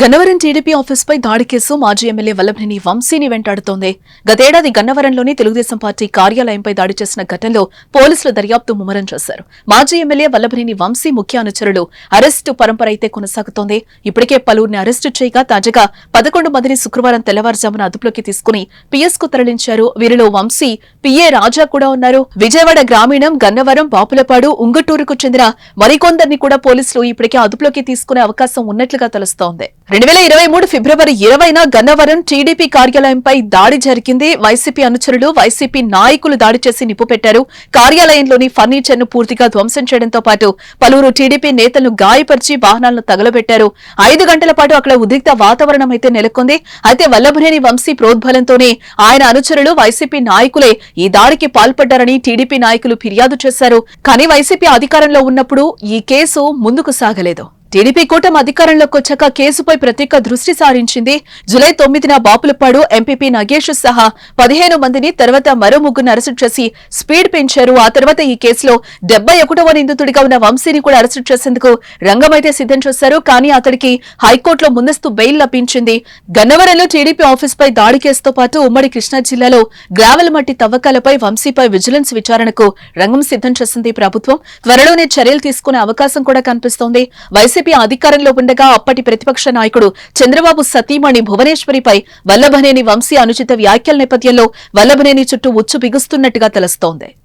Gannavaram TDP ఆఫీస్పై దాడి case మాజీ MLA Vallabhaneni వంశీని వెంటాడుతోంది. గతేడాది గన్నవరంలోని తెలుగుదేశం పార్టీ కార్యాలయంపై దాడి చేసిన ఘటనలో పోలీసులు దర్యాప్తు ముమ్మరం చేశారు. మాజీ ఎమ్మెల్యే వల్లభనేని వంశీ ముఖ్య అనుచరులు అరెస్టు పరంపర అయితే కొనసాగుతోంది. ఇప్పటికే పలువురిని అరెస్టు చేయగా తాజాగా పదకొండు మందిని శుక్రవారం తెల్లవారుజామున అదుపులోకి తీసుకుని పిఎస్కు తరలించారు. వీరిలో వంశీ పిఏ రాజా కూడా ఉన్నారు. విజయవాడ గ్రామీణం గన్నవరం బాపులపాడు ఉంగటూరుకు చెందిన మరికొందరిని కూడా పోలీసులు ఇప్పటికే అదుపులోకి తీసుకునే అవకాశం ఉన్నట్లుగా తెలుస్తోంది. రెండు వేల ఇరవై మూడు ఫిబ్రవరి ఇరవైన గన్నవరం టీడీపీ కార్యాలయంపై దాడి జరిగింది. వైసీపీ అనుచరులు వైసీపీ నాయకులు దాడి చేసి నిప్పు పెట్టారు. కార్యాలయంలోని ఫర్నిచర్ను పూర్తిగా ధ్వంసం చేయడంతో పాటు పలువురు టీడీపీ నేతలను గాయపరిచి వాహనాలను తగలబెట్టారు. ఐదు గంటల పాటు అక్కడ ఉద్రిక్త వాతావరణం అయితే నెలకొంది. అయితే వల్లభనేని వంశీ ప్రోద్బలంతోనే ఆయన అనుచరులు వైసీపీ నాయకులే ఈ దాడికి పాల్పడ్డారని టీడీపీ నాయకులు ఫిర్యాదు చేశారు. కానీ వైసీపీ అధికారంలో ఉన్నప్పుడు ఈ కేసు ముందుకు సాగలేదు. టీడీపీ కూటమి అధికారంలోకి వచ్చాక కేసుపై ప్రత్యేక దృష్టి సారించింది. జులై తొమ్మిదిన బాపులపాడు ఎంపీపీ నగేష్ సహా పదిహేను మందిని తర్వాత మరో ముగ్గురు అరెస్టు చేసి స్పీడ్ పెంచారు. ఆ తర్వాత ఈ కేసులో డెబ్బై ఒకటవ నిందితుడిగా ఉన్న వంశీని కూడా అరెస్టు చేసేందుకు రంగమైతే సిద్ధం చేశారు. కానీ అతడికి హైకోర్టులో ముందస్తు బెయిల్ లభించింది. గన్నవరంలో టీడీపీ ఆఫీస్ పై దాడి కేసుతో పాటు ఉమ్మడి కృష్ణా జిల్లాలో గ్రావెల్ మట్టి తవ్వకాలపై వంశీపై విజిలెన్స్ విచారణకు రంగం సిద్ధం చేసింది ప్రభుత్వం. త్వరలోనే చర్యలు తీసుకునే అవకాశం కూడా కనిపిస్తోంది. వైసీపీ అధికారంలో ఉండగా అప్పటి ప్రతిపక్ష నాయకుడు చంద్రబాబు సతీమణి భువనేశ్వరిపై వల్లభనేని వంశీ అనుచిత వ్యాఖ్యల నేపథ్యంలో వల్లభనేని చుట్టూ ఉచ్చు బిగుస్తున్నట్టుగా తెలుస్తోంది.